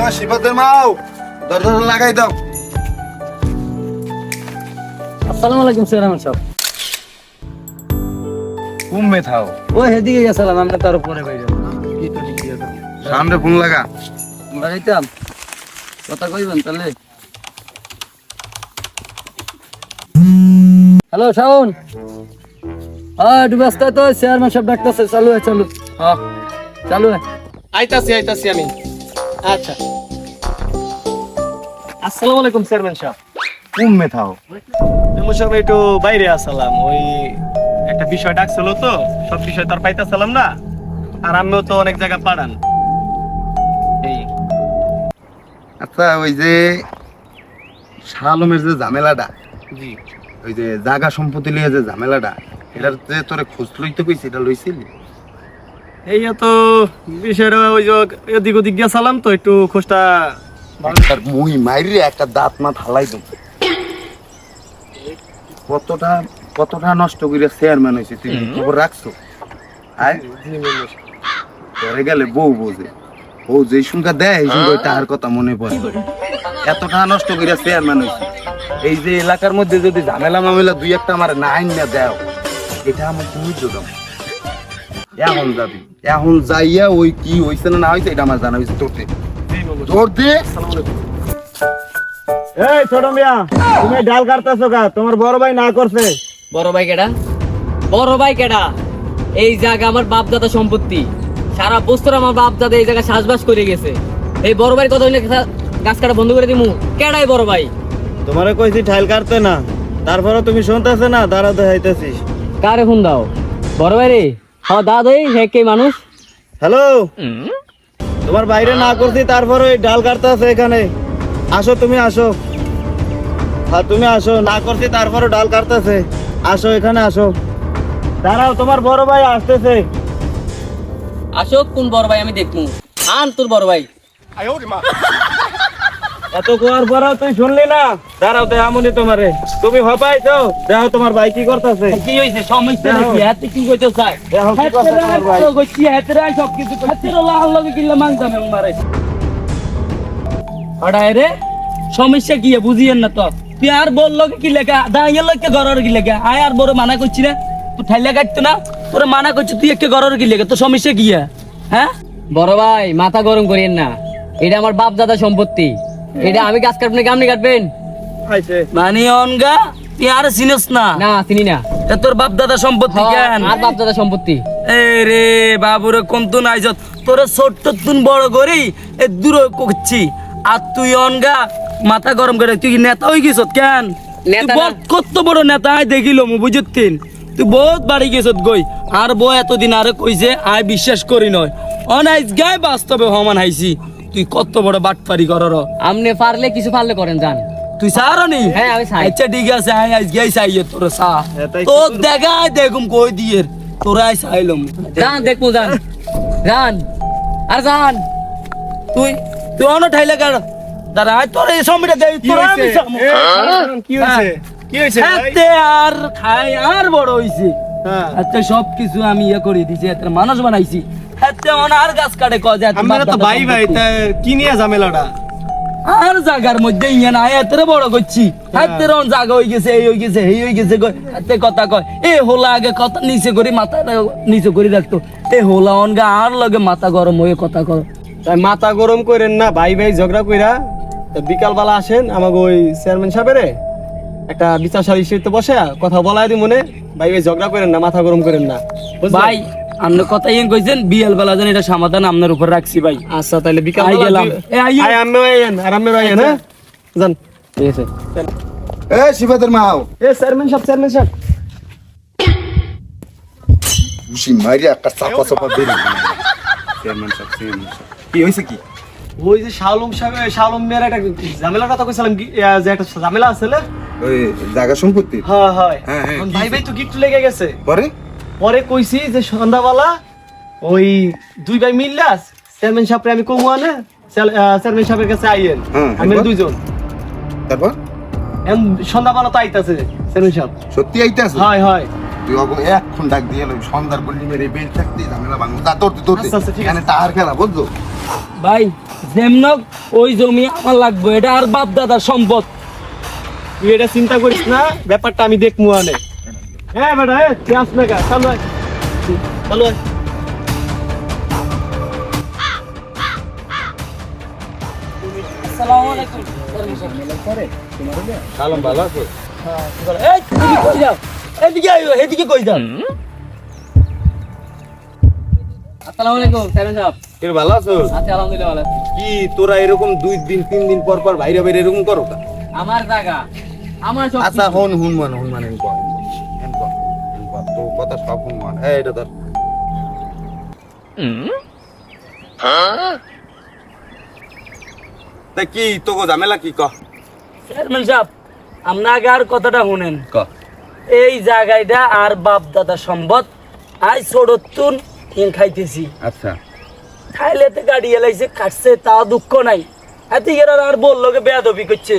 ও শিবতের মাও দরজা লাগাই দাও। আসসালামু আলাইকুম চেয়ারম্যান সাহেব ঘুমে থাও ও হেদিকে গেছিলাম আমরা তার উপরে বাইরে। সামনে ফোন লাগা। লাগাইতাম। কথা কইবেন তাহলে? হ্যালো শাওন। হ্যাঁ ব্যস্ত তো চেয়ারম্যান সাহেব ডাকতেছে চালু হয় চালু। হ্যাঁ চালু হয় আইতাছি আইতাছি আমি। আচ্ছা। আসসালামু আলাইকুম চেয়ারম্যান সাহেব। থাও। একটু বাইরে আসলাম ওই একটা বিষয় ডাকছিল তো সব বিষয় তো আর পাইতাছিলাম না। আর আমিও তো অনেক জায়গা পাড়ান। এই। আচ্ছা ওই যে শালমের যে ঝামেলাটা জি। ওই যে জাগা সম্পত্তি লিয়ে যে ঝামেলাটা এটার যে তোরে খোঁজ লইতে কইছি এটা লইছিলি? এই তো বিষয়টা ওই যে এদিক ওদিক গেছিলাম তো একটু খোঁজটা মুই মাইরে একটা দাঁত মা থালাই দেব কতটা কতটা নষ্ট করে চেয়ারম্যান হয়েছে তুই খবর রাখছো? পরে গেলে বউ বোঝে। বউ যে সংখ্যা দেয় এই সংখ্যা তাহার কথা মনে পড়ে। এতটা নষ্ট করে চেয়ারম্যান হয়েছে। এই যে এলাকার মধ্যে যদি ঝামেলা মামেলা দুই একটা আমার না আইন না দেও এটা আমার তুমি দাও এখন যাবি। এখন যাইয়া ওই কি হয়েছে না না হয়েছে এটা আমার জানা হয়েছে তোর তোর দে। এই ছোট মিয়া তুমি ডাল কাটতেছো কা তোমার বড় ভাই না করছে। বড় ভাই কেডা? বড় ভাই কেডা? এই জায়গা আমার বাপ দাদা সম্পত্তি। সারা বছর আমার বাপ দাদা এই জায়গা চাষবাস করে গেছে। এই বড় ভাই কথা হইলে গাছ কাটা বন্ধ করে দিমু। কেডাই বড় ভাই? তোমারে কইছি ঠাইল কাটতে না। তারপরে তুমি শুনতেছে না দাঁড়া দেখাইতেছিস কারে ফোন দাও? বড় ভাই রে। হ্যাঁ দাদা হে কে মানুষ? হ্যালো? তোমার বাইরে না করছি তারপরে ওই ডাল কাটতেছে এখানে। আসো তুমি আসো। হ্যাঁ তুমি আসো। না করছি তারপরে ডাল কাটতেছে আসো এখানে আসো। দাঁড়াও তোমার বড় ভাই আসতেছে। আসো কোন বড় ভাই আমি দেখব? আন তোর বড় ভাই। এত কোয়ার পরেও তুই শুনলি না? দাঁড়াও তো এমনই তোমারে। তুমি হপাইছো? দেখো তোমার ভাই কি করতেছে? কি হইছে? সমস্যা নাকি? এত কি কইতে চাই দেখো কি করতেছে সব কিছু লাল লাগে মারে। আড়াই রে সমস্যা কি বুঝিয়েন না তো। তুই আর বলল কি লেখা দাঁড়িয়ে লোককে ঘরের কি লেখা আয় আর বড় মানা করছি না তুই ঠাইলে কাটতো না? তোর মানা করছি তুই একে ঘরের কি লেখা তোর সমস্যা কি হ্যাঁ? বড় ভাই মাথা গরম করিয়েন না। এটা আমার বাপ দাদা সম্পত্তি। এটা আমি গাছ কাটবেন কেমনি কাটবেন? মানে অনগা তুই আর চিনস না? না চিনি না। তোর বাপ দাদা সম্পত্তি কেন? আর বাপ দাদা সম্পত্তি। এ রে বাবুরে কম তুন তোরে ছোট্ট তুন বড় করি এ দূর করছি। আর তুই অনগা মাথা গরম করে তুই নেতা হয়ে গেছত কেন? কত বড় নেতা আই দেখিল মু বুঝতিন তুই বহুত বাড়ি গেছত গই। আর বউ এতদিন আরে কইছে আই বিশ্বাস করি নয়। অনাইজ গায় বাস্তবে হমান হাইছি তুই কত বড় বাটপারি করর? আপনি পারলে কিছু পারলে করেন জান তুই সারনি হ্যাঁ, আমি চাই। আচ্ছা ঠিক আছে আই আজ গাই চাই তোর সা তো দেখা দেখুম কই দিয়ে। তোরা আই চাইলম যান দেখব যান। যান। আর যান। তুই তুই অন ঠাইলে কার দাঁড়া তোর এই সময়টা দেই তোরা আমি। কি হয়েছে? কি হয়েছে ভাই? এতে আর খাই আর বড় হইছে। হ্যাঁ। এতে সব কিছু আমি ইয়ে করে দিছি এতে মানুষ বানাইছি। অন আর গাছ কাটে কয় যে আমরা তো ভাই ভাই। তা কি নিয়ে ঝামেলাটা? আর জায়গার মধ্যে ইয়ে না এত বড় করছি। হাতে রন জায়গা হয়ে গেছে এই হয়ে গেছে এই হয়ে গেছে কয় হাতে কথা কয় এ হোলা আগে কথা নিচে করে মাথা নিচে করে রাখতো। এ হোলা অনগা আর লগে মাথা গরম হয়ে কথা কর তাই মাথা গরম করেন না ভাই ভাই ঝগড়া কইরা বিকাল বেলা আসেন আমাকে ওই চেয়ারম্যান সাহেবের একটা বিচার সালিসিতে বসে কথা বলাই দি মনে ভাই ভাই ঝগড়া করেন না মাথা গরম করেন না। ভাই আপনি কথা ইয়ে কইছেন বিয়াল বেলা যেন এটা সমাধান আপনার উপর রাখছি ভাই। আচ্ছা তাহলে বিকাল আই গেলাম। এ, আইও। আই আম্মে আইয়েন আর আম্মে আইয়েন হ্যাঁ? যান। ঠিক আছে। এ শিবতের মাও এ চেয়ারম্যান সাহেব চেয়ারম্যান সাহেব। খুশি মাইরে একটা চাপা চাপা বেরিয়ে চেয়ারম্যান সাহেব চেয়ারম্যান সাহেব। কি হয়েছে কি? ওই যে শালম সাহেব শালম মেয়ের একটা ঝামেলার কথা কইছিলাম কি যে একটা ঝামেলা আছে না? ওই জায়গা সম্পত্তি? হ্যাঁ হ্যাঁ, হ্যাঁ, ভাই ভাই তো গিফট লেগে গেছে। পরে? পরে কইছি যে সন্ধ্যাবেলা ওই দুই ভাই মিললা চেয়ারম্যান সাহেবরে আমি কমু আনে চেয়ারম্যান সাহেবের কাছে আইয়েন। আমি দুইজন। তারপর? এখন সন্ধ্যাবেলা তো আইতাছে চেয়ারম্যান সাহেব। সত্যি আইতে আছে হয় হয়। তুই এখন ডাক দিয়ে এলো সন্ধ্যার গল্লি মেরে বেল থাকতে ঝামেলা ভাঙবো তা তোর তোর আচ্ছা, আচ্ছা, ঠিক আছে। এখানে তাহার খেলা বুঝছ? ভাই যেমনক ওই জমি আমার লাগবে এটা আর বাপ দাদার সম্পদ। তুই এটা চিন্তা করিস না ব্যাপারটা আমি দেখব আনে। হ্যাঁ বেটা এ তুই আসবে কা আয়। চলো আয়। কে তোরা এরকম দুই দিন তিন দিন পর পর বাইরে বাইরে এরকম করো আমার জায়গা আমার আচ্ছা হন হুন মান হুন মান তো কথা সব মান এই এটা ধর। তা কি ঝামেলা কি ক? চেয়ারম্যান সাহেব আপনি আগে আর কথাটা শুনেন। ক? এই জায়গাটা আর বাপ দাদা সম্পদ আই ছোটতুন ইন খাইতেছি। আচ্ছা। খাইলেতে গাড়ি এলাইছে কাটছে তা দুঃখ নাই। এতে আর বলল বেয়াদবি করছে।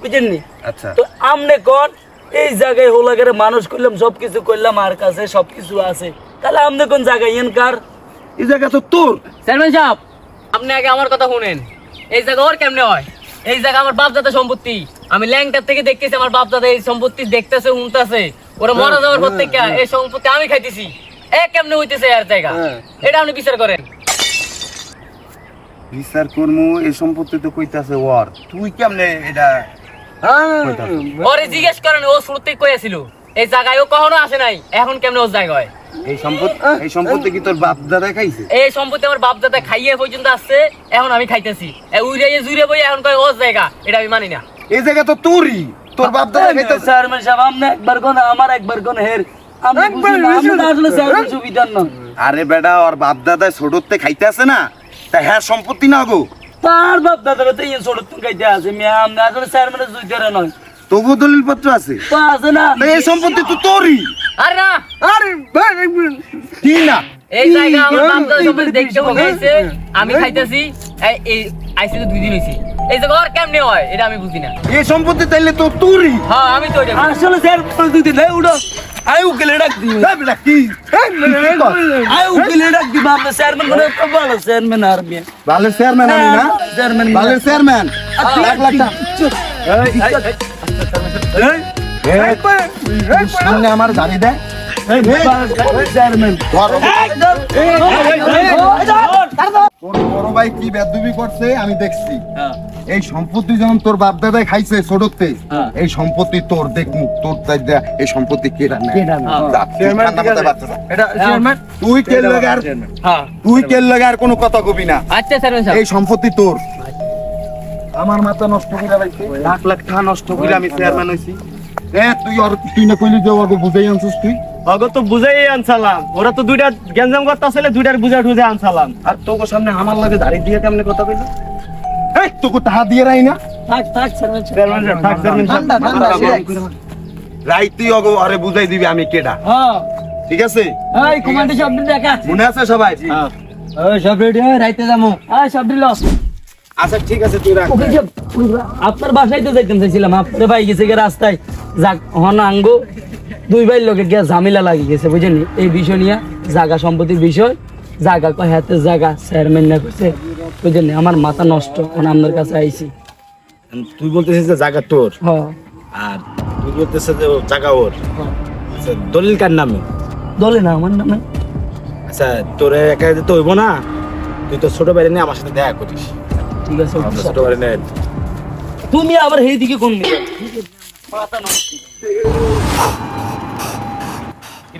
বুঝেননি? আচ্ছা। তো আমনে কোন এই জায়গায় হোলাগের মানুষ করলাম সব কিছু করলাম আর কাছে সব কিছু আছে। তাহলে আমনে কোন জায়গায় ইন কার? এই জায়গা তো তোর। চেয়ারম্যান সাহেব আপনি আগে আমার কথা শুনেন। এই জায়গা ওর কেমনে হয়? এই জায়গা আমার বাপ দাদা সম্পত্তি। আমি ল্যাংটার থেকে দেখতেছি আমার বাপ দাদা এই সম্পত্তি দেখতেছে শুনতেছে। ওরা মারা যাওয়ার পর থেকে এই সম্পত্তি আমি খাইতেছি। এ কেমনে হইতেছে আর জায়গা? এটা আপনি বিচার করেন। বিচার কর্মু এই সম্পত্তি তো কইতাছে ওর তুই কেমনে এটা? ওরে জিজ্ঞেস করেন ও শুরু থেকে কইয়াছিল এই জায়গায় ও কখনো আসে নাই। এখন কেমনে ওর জায়গায়? এই সম্পত্তি এই সম্পত্তি কি তোর বাপ দাদা খাইছে? এই সম্পত্তি আমার বাপ দাদা খাইয়ে পর্যন্ত আসছে এখন আমি খাইতেছি। জুড়ে বই এখন কয় ওর জায়গা এটা আমি মানি না। এই জায়গা তো তোরই। তোর বাপ দাদা চেয়ারম্যান সাহেব আপনি একবার কোন আমার একবার কোন হের। আমি আসলে সুবিধার না আরে বেটা ওর বাপ দাদা ছোটতে খাইতে আছে না। তা হ্যাঁ সম্পত্তি না গো। তার বাপ দাদারা তো ইয়ে ছোটতুন খাইতে আছে মিয়া আপনি স্যার মানে জুইতারে নয়। তবু দলিল পত্র আছে? তো আছে না। এই সম্পত্তি তো তোরই। আরে না। আরে কি না? এই জায়গা আমার বাপ দাদা সম্পত্তি দেখতে খাইছে আমি খাইতেছি এই এই আইসি তো দুই দিন হইছি। এই জায়গা আর কেমনে হয় এটা আমি বুঝি না। এই সম্পত্তি তাইলে তো তোরই হ্যাঁ আমি তো এটা আসলে চেয়ারম্যান দুই দিন এই উড়ো আই উকিলে ডাক দিই। এই বেটা, কি? কি আই উকিলে ডাক দিই আপনি চেয়ারম্যান করে তো ভালো চেয়ারম্যান আর মিয়া ভালো চেয়ারম্যান আমি না। চেয়ারম্যান ভালো চেয়ারম্যান এক লাখ টাকা। সামনে আমার গাড়ি দেয় চেয়ারম্যান। তোর ভাই কি বেদবি করছে আমি দেখছি। এই সম্পত্তি যখন তোর বাপ দাদাই খাইছে ছোটতে এই সম্পত্তি তোর দেখ মুখ তোর তাই দে, এই সম্পত্তি কেডা নেয়? কেডা নেয়? যা, তুই কেল লাগে আর হ্যাঁ। তুই কেল লাগে আর কোনো কথা কবি না। আচ্ছা সাহেব। এই সম্পত্তি তোর। আমার মাথা নষ্ট করে লাইছে লাখ লাখ টাকা নষ্ট করে আমি চেয়ারম্যান হইছি। এ তুই আর তুই না কইলি যে ওকে বুঝাই আনছিস তুই? অগো তো বুঝাই আনসালাম ওরা তো দুইটা গ্যাঞ্জাম করতেছিল দুইটার বুঝা টুজা আনসালাম আর তোকে সামনে আমার লাগে দাঁড়িয়ে দিয়ে কেমনে কথা কইলি? এই তোকে টাকা দিয়ে রাই না। থাক থাক চেয়ারম্যান চেয়ারম্যান থাক চেয়ারম্যান ঠান্ডা ঠান্ডা রাই তুই আরে বুঝাই দিবি আমি কেডা। হ্যাঁ। ঠিক আছে? এই কমান্ডে সব দিন দেখা মনে আছে সবাই? ওই সব রেডি রাইতে এই সব আচ্ছা ঠিক আছে তুই রাখ। ওকে যে আপনার বাসায় তো যাইতে চাইছিলাম। আপনার ভাই গেছে রাস্তায়। যাক হন আঙ্গো। দুই ভাই লোকে গিয়া ঝামেলা লাগি গেছে বুঝেন এই বিষয় নিয়ে জাগা সম্পত্তির বিষয় জাগা কয় হাতে জাগা চেয়ারম্যান না কইছে বুঝেন আমার মাথা নষ্ট এখন আপনার কাছে আইছি। তুই বলতেছিস যে জায়গা তোর? আর তুই বলতেছিস যে জায়গা ওর? আচ্ছা দলিল কার নামে? দলে না আমার নামে। আচ্ছা তোর একা দিতে হইব না? তুই তো ছোট বাইরে নিয়ে আমার সাথে দেখা করিস। ঠিক আছে আমরা ছোট বাইরে নিয়ে তুমি আবার সেই দিকে কোন মাথা নষ্ট।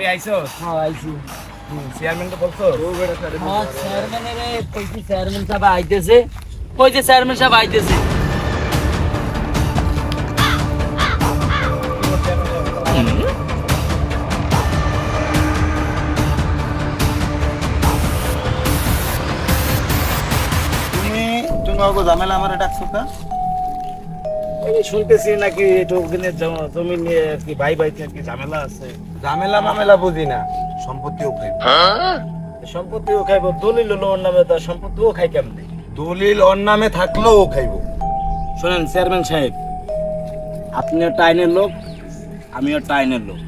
কিরে আইছো হ্যাঁ আইছি। চেয়ারম্যান তো বলছো? হ্যাঁ চেয়ারম্যানের কইছি চেয়ারম্যান সাহেব আইতেছে? কইছে চেয়ারম্যান সাহেব আইতেছে? ঝামেলা আমারে ডাকছো কা এই শুনতেছি নাকি একটু ওখানে জমি নিয়ে আর কি ভাই ভাই কি ঝামেলা আছে। ঝামেলা মামেলা বুঝি না। সম্পত্তিও খাই সম্পত্তিও খাইব দলিল হলো ওর নামে তার সম্পত্তিও খাই কেমনে? দলিল ওর নামে থাকলেও ও খাইব। শোনেন চেয়ারম্যান সাহেব আপনিও টাইনের লোক আমিও টাইনের লোক।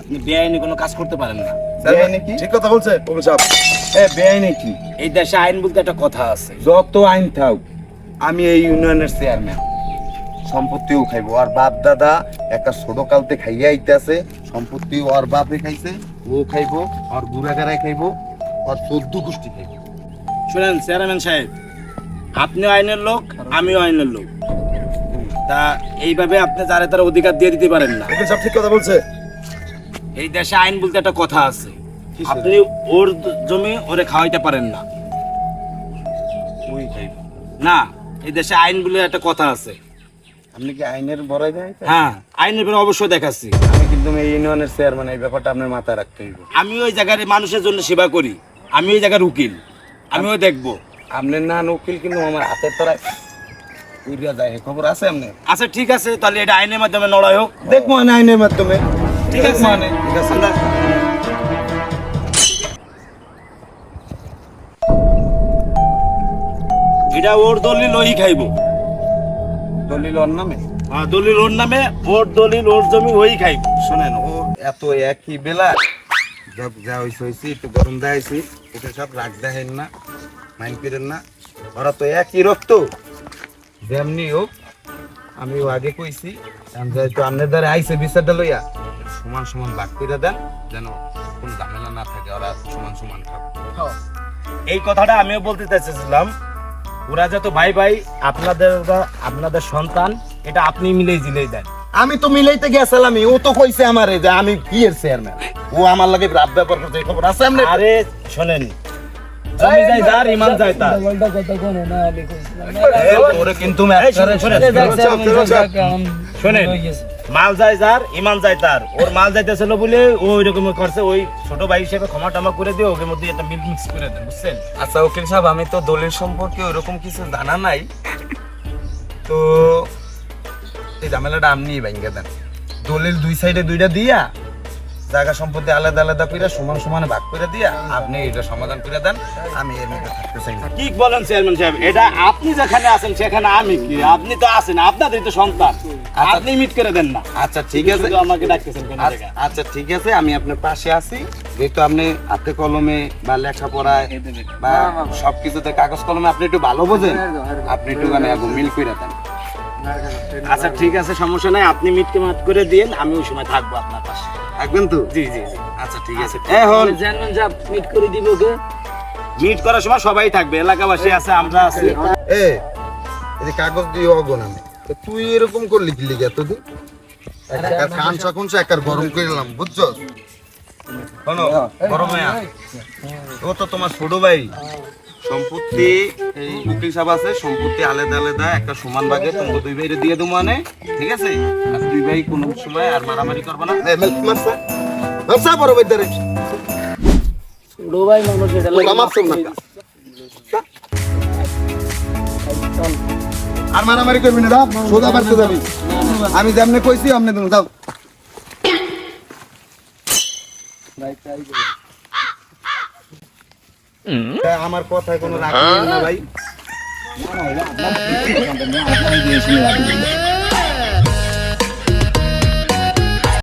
আপনি বেআইনি কোনো কাজ করতে পারেন না। কি? ঠিক কথা বলছে। কবির সাহেব এ বেআইনি কি? এই দেশে আইন বলতে একটা কথা আছে। যত আইন থাক আমি এই ইউনিয়নের চেয়ারম্যান। সম্পত্তিও খাইবো। আর বাপ দাদা একটা ছোট কালতে খাইয়া আইতাছে সম্পত্তি ওর বাপে খাইছে ও খাইবো আর গুড়াগাড়ায় খাইবো আর চোদ্দ গোষ্ঠী খাইবো। শুনেন চেয়ারম্যান সাহেব আপনিও আইনের লোক আমিও আইনের লোক। তা এইভাবে আপনি যারা তারা অধিকার দিয়ে দিতে পারেন না। সাহেব ঠিক কথা বলছে। এই দেশে আইন বলতে একটা কথা আছে। আপনি ওর জমি ওরে খাওয়াইতে পারেন না। না এই দেশে আইন বলে একটা কথা আছে। আপনি কি আইনের বড়াই দেয় হ্যাঁ আইনের অবশ্যই দেখাচ্ছি। আমি কিন্তু এই ইউনিয়নের চেয়ারম্যান এই ব্যাপারটা আপনার মাথায় রাখতে হইব। আমি ওই জায়গার মানুষের জন্য সেবা করি। আমি ওই জায়গার উকিল। আমিও দেখব। আপনার না উকিল কিন্তু আমার হাতের তলায় উড়িয়া যায়। খবর আছে আপনার? আচ্ছা ঠিক আছে তাহলে এটা আইনের মাধ্যমে লড়াই হোক। দেখব মানে আইনের মাধ্যমে। ঠিক আছে। মানে ঠিক আছে। এটা ওর দলিল ওই খাইবো। দলিল ওর নামে? হ্যাঁ দলিল ওর নামে ওর দলিল ওর জমি ওই খাইবো। শোনেন ও এত একই বেলা যা যা হইছে হইছে একটু গরম দেখাইছি ওকে সব রাগ দেখেন না মাইন্ড করেন না। ওরা তো একই রক্ত যেমনি হোক আমিও আগে কইছি যেহেতু আপনার দ্বারা আইসে বিচারটা লইয়া সমান সমান ভাগ করে দেন যেন কোন ঝামেলা না থাকে ওরা সমান সমান খাবে এই কথাটা আমিও বলতে চাইছিলাম ওরা যত ভাই ভাই আপনাদের আপনাদের সন্তান এটা আপনি মিলেই জিলেই দেন আমি তো মিলাইতে গেছিলাম ও তো কইছে আমারে যে আমি কি এর চেয়ারম্যান ও আমার লাগে রাত ব্যাপার করতে খবর আছে আপনার আরে শোনেন জমি যায় যার ইমান যায় তার বলটা কথা কোন না আলি কইছিলাম তোরে কিন্তু শোনেন, শোনেন মাল যায় যার, ইমান যায় তার। ওর মাল যাইতেছিল বলে ও ওই রকম করছে, ওই ছোট ভাই হিসেবে ক্ষমা টমা করে দিয়ে ওকে মধ্যে একটা মিল মিক্স করে দেন বুঝছেন? আচ্ছা উকিল সাহেব, আমি তো দলিল সম্পর্কে ওরকম কিছু জানা নাই। তো এই ঝামেলাটা আপনি ভেঙে দেন। দলিল দুই সাইডে দুইটা দিয়া জায়গা সম্পত্তি আলাদা আলাদা করে সমান সমানে ভাগ করে দিয়া আপনি এটা সমাধান করে দেন আমি এর মধ্যে থাকতে চাই না। কি বলেন চেয়ারম্যান সাহেব এটা আপনি যেখানে আছেন সেখানে আমি কি? আপনি তো আছেন আপনাদের তো সন্তান। আপনি মিট করে দেন না। আচ্ছা ঠিক আছে। আমাকে ডাকতেছেন কোন আচ্ছা- জায়গায়। আচ্ছা ঠিক আছে আমি আপনার পাশে আছি। যেহেতু আপনি হাতে কলমে বা লেখাপড়ায় বা সবকিছুতে কাগজ কলমে আপনি একটু ভালো বোঝেন। আপনি একটু মানে আগে মিল করে দেন। আচ্ছা ঠিক আছে সমস্যা নাই। আপনি মিটকে মাত করে দিন আমি ওই সময় থাকব আপনার পাশে। থাকবেন তো? জি জি জি। আচ্ছা ঠিক আছে। এখন জানবেন যা মিট করে দিব কে মিট করার সময় সবাই থাকবে এলাকাবাসী আছে আমরা আছি। এ এই কাগজ দিয়ে অগন আমি। তো তুই এরকম করলি কি লিখে এতদিন? একটা কান সকন একার গরম করে নিলাম বুঝছ শোনো গরম হয়ে ও তো তোমার ছোট ভাই। সম্পত্তি এই উকিল সাহেব আছে সম্পত্তি আলাদা আলাদা একটা সমান ভাগে তোমাকে দুই ভাইরে দিয়ে দেবো মানে ঠিক আছে? আর দুই ভাই কোনো সময় আর মারামারি করবে না। মারসা মারসা বড় ভাই দারে ছোট ভাই মানুষ এটা লাগে মারছো না। আর মারামারি করবি না দাও সোজা পারতে যাবি। আমি যেমনে কইছি তুমি দাও তা আমার কথায় কোনো রাখি নেই না ভাই।